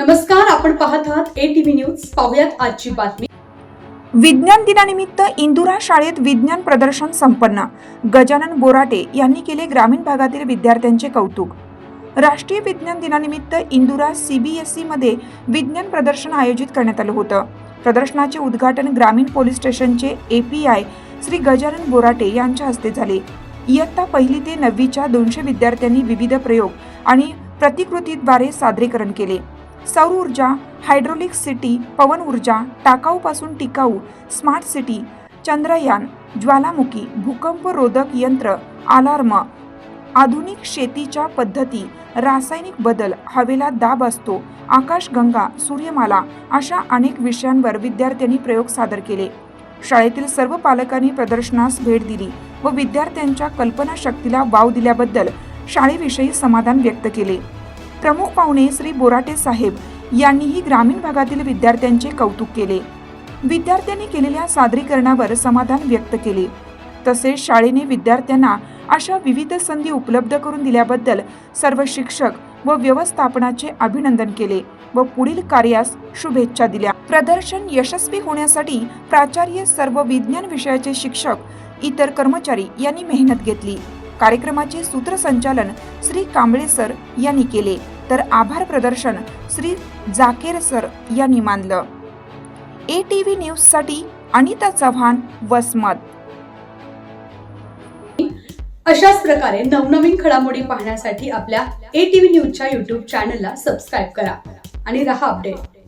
नमस्कार आपण पाहत आहात ए टीव्ही न्यूज पाहुयात आजची बातमी. विज्ञान दिनानिमित्त इंदुरा शाळेत विज्ञान प्रदर्शन संपन्न. गजानन बोराटे यांनी केले ग्रामीण भागातील विद्यार्थ्यांचे कौतुक. राष्ट्रीय विज्ञान दिनानिमित्त इंदुरा सीबीएसई मध्ये विज्ञान प्रदर्शन आयोजित करण्यात आलं होतं. प्रदर्शनाचे उद्घाटन ग्रामीण पोलीस स्टेशनचे एपीआय श्री गजानन बोराटे यांच्या हस्ते झाले. इयत्ता पहिली ते नववीच्या दोनशे विद्यार्थ्यांनी विविध प्रयोग आणि प्रतिकृतीद्वारे सादरीकरण केले. सौर ऊर्जा हायड्रोलिक सिटी पवन ऊर्जा टाकाऊपासून टिकाऊ स्मार्ट सिटी चंद्रयान ज्वालामुखी भूकंपरोधक यंत्र अलार्म आधुनिक शेतीच्या पद्धती रासायनिक बदल हवेला दाब असतो आकाशगंगा सूर्यमाला अशा अनेक विषयांवर विद्यार्थ्यांनी प्रयोग सादर केले. शाळेतील सर्व पालकांनी प्रदर्शनास भेट दिली व विद्यार्थ्यांच्या कल्पनाशक्तीला वाव दिल्याबद्दल शाळेविषयी समाधान व्यक्त केले. प्रमुख पाहुणे श्री बोराटे साहेब यांनीही ग्रामीण भागातील विद्यार्थ्यांचे कौतुक केले. विद्यार्थ्यांनी केलेल्या सादरीकरणावर समाधान व्यक्त केले. तसेच शाळेने विद्यार्थ्यांना अशा विविध संधी उपलब्ध करून दिल्याबद्दल सर्व शिक्षक व व्यवस्थापनाचे अभिनंदन केले व पुढील कार्यास शुभेच्छा दिल्या. प्रदर्शन यशस्वी होण्यासाठी प्राचार्य सर्व विज्ञान विषयाचे शिक्षक इतर कर्मचारी यांनी मेहनत घेतली. कार्यक्रमाचे सूत्रसंचालन श्री कांबळे सर यांनी केले. तर आभार प्रदर्शन श्री जाकेर सर यांनी मानलं. ए टी व्ही न्यूजसाठी अनिता चव्हाण वसमत. अशाच प्रकारे नवनवीन घडामोडी पाहण्यासाठी आपल्या ए टीव्ही न्यूजच्या युट्यूब चॅनलला सबस्क्राईब करा आणि रहा अपडेट